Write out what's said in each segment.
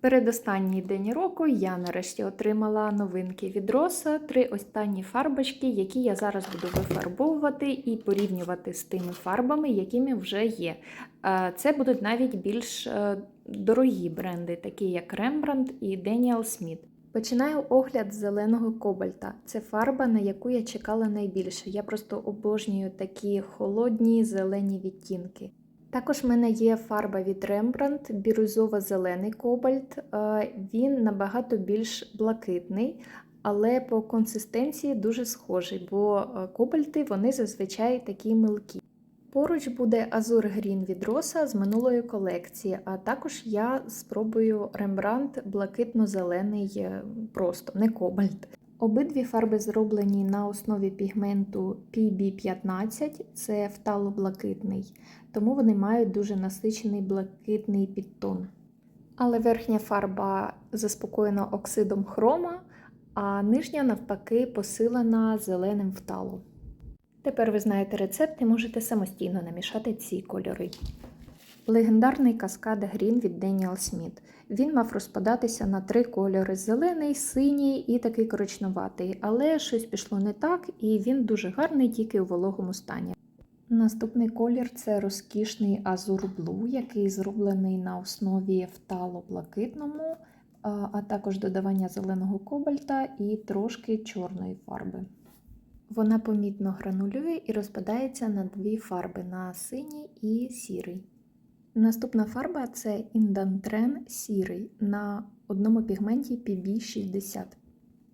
Передостанній день року я нарешті отримала новинки від Роса, три останні фарбочки, які я зараз буду вифарбовувати і порівнювати з тими фарбами, якими вже є. Е, Це будуть навіть більш е, дорогі бренди, такі як Rembrandt і Daniel Smith. Починаю огляд з зеленого кобальта. Це фарба, на яку я чекала найбільше. Я просто обожнюю такі холодні зелені відтінки. Також в мене є фарба від Rembrandt, бірюзово-зелений кобальт. Е, Він набагато більш блакитний, але по консистенції дуже схожий, бо е, кобальти вони зазвичай такі милкі. Поруч буде Азур Грін від Роса з минулої колекції, а також я спробую Rembrandt блакитно-зелений, е, просто не кобальт. Обидві фарби зроблені на основі пігменту PB15, це втало-блакитний, тому вони мають дуже насичений блакитний підтон. Але верхня фарба заспокоєна оксидом хрома, а нижня, навпаки, посилена зеленим вталом. Тепер ви знаєте рецепт і можете самостійно намішати ці кольори. Легендарний каскад Грін від Daniel Smith. Він мав розпадатися на три кольори: зелений, синій і такий коричнуватий, але щось пішло не так, і він дуже гарний тільки у вологому стані. Наступний колір це розкішний Blue, який зроблений на основі втало-блакитному, а також додавання зеленого кобальта і трошки чорної фарби. Вона помітно гранулює і розпадається на дві фарби на синій і сірий. Наступна фарба це індантрен сірий на одному пігменті PB60.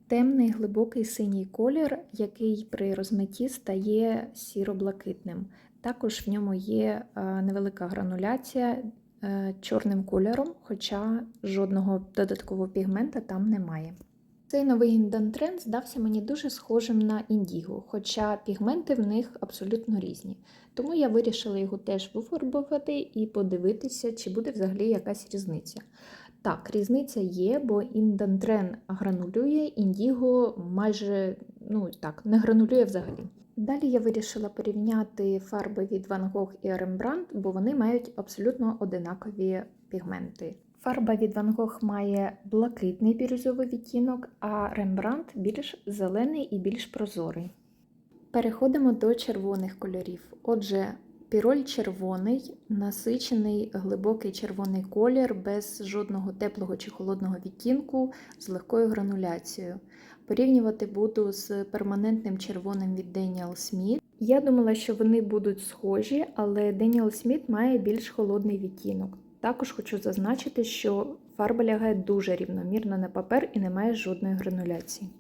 Темний глибокий синій колір, який при розмитті стає сіро-блакитним. Також в ньому є е, невелика грануляція е, чорним кольором, хоча жодного додаткового пігмента там немає. Цей новий індантрен здався мені дуже схожим на індіго, хоча пігменти в них абсолютно різні. Тому я вирішила його теж вифарбувати і подивитися, чи буде взагалі якась різниця. Так, різниця є, бо індантрен гранулює, індіго майже ну так, не гранулює взагалі. Далі я вирішила порівняти фарби від Van Gogh і Rembrandt, бо вони мають абсолютно одинакові пігменти. Фарба від Van Gogh має блакитний бірюзовий відтінок, а Rembrandt більш зелений і більш прозорий. Переходимо до червоних кольорів. Отже, піроль червоний, насичений глибокий червоний колір без жодного теплого чи холодного відтінку з легкою грануляцією. Порівнювати буду з перманентним червоним від Daniel Smith. Я думала, що вони будуть схожі, але Daniel Smith має більш холодний відтінок. Також хочу зазначити, що фарба лягає дуже рівномірно на папер і не має жодної грануляції.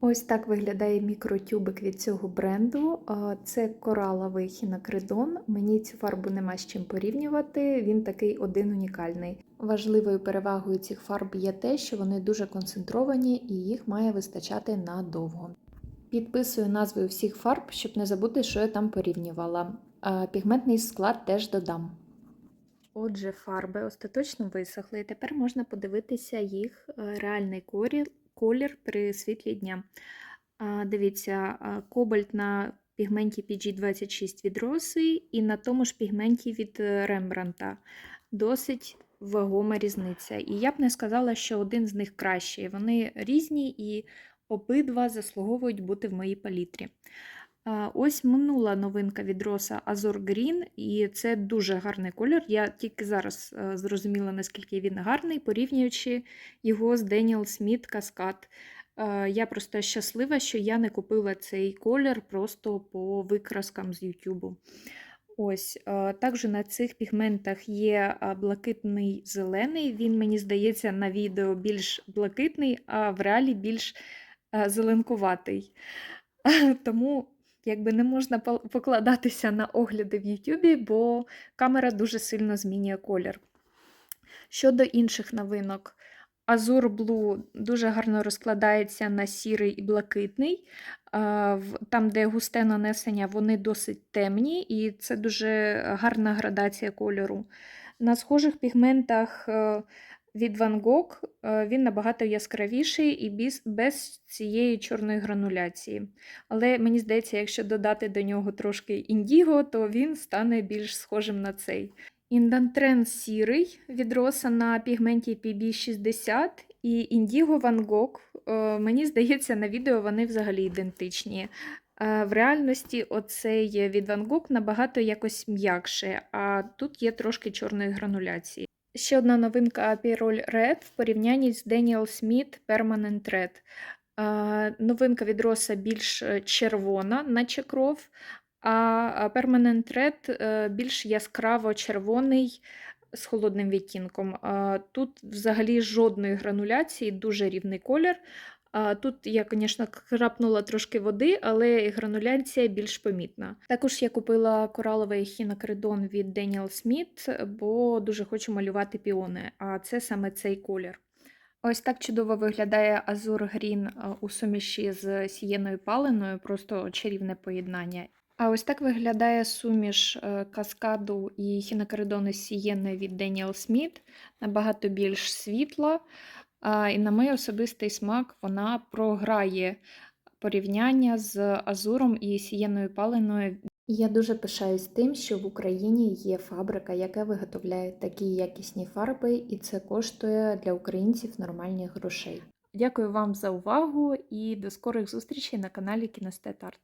Ось так виглядає мікротюбик від цього бренду. Це кораловий хінакридон. Мені цю фарбу нема з чим порівнювати, він такий один унікальний. Важливою перевагою цих фарб є те, що вони дуже концентровані і їх має вистачати надовго. Підписую назви всіх фарб, щоб не забути, що я там порівнювала. Пігментний склад теж додам. Отже, фарби остаточно висохли, і тепер можна подивитися їх е, реальний колір при світлі дня. Дивіться, кобальт на пігменті PG26 від Роси і на тому ж пігменті від е, Рембранта. Досить вагома різниця. І я б не сказала, що один з них кращий. Вони різні і обидва заслуговують бути в моїй палітрі. Ось минула новинка від Роса Azor Green, і це дуже гарний колір. Я тільки зараз е, зрозуміла, наскільки він гарний, порівнюючи його з Daniel Smith Cascade. Я просто щаслива, що я не купила цей колір просто по викраскам з YouTube. Ось, Також на цих пігментах є блакитний зелений. Він, мені здається, на відео більш блакитний, а в реалі більш зеленкуватий. Тому якби не можна покладатися на огляди в Ютубі, бо камера дуже сильно змінює колір. Щодо інших новинок, Azure Blue дуже гарно розкладається на сірий і блакитний. Там, де густе нанесення, вони досить темні, і це дуже гарна градація кольору. На схожих пігментах е, від Van Gogh е, він набагато яскравіший і без, цієї чорної грануляції. Але мені здається, якщо додати до нього трошки індіго, то він стане більш схожим на цей. Індантрен сірий від роса на пігменті PB60 і Indigo Van Gogh. Е, Мені здається, на відео вони взагалі ідентичні. Е, В реальності оцей від Van Gogh набагато якось м'якше, а тут є трошки чорної грануляції. Ще одна новинка Aperol Red в порівнянні з Daniel Smith Permanent Red. Новинка від роса більш е, червона, наче кров, а Permanent Red е, більш яскраво червоний з холодним відтінком. Тут взагалі жодної грануляції, дуже рівний колір. Тут я, звісно, крапнула трошки води, але грануляція більш помітна. Також я купила кораловий хінокридон від Daniel Smith, бо дуже хочу малювати піони, а це саме цей колір. Ось так чудово виглядає Азур Грін у суміші з сієною паленою, просто чарівне поєднання. А ось так виглядає суміш е, каскаду і хінокоридону з сієною від Daniel Smith, набагато більш світла. А, І на мій особистий смак вона програє порівняння з азуром і сієною паленою. Я дуже пишаюсь тим, що в Україні є фабрика, яка виготовляє такі якісні фарби, і це коштує для українців нормальних грошей. Дякую вам за увагу і до скорих зустрічей на каналі Кіностет Арт.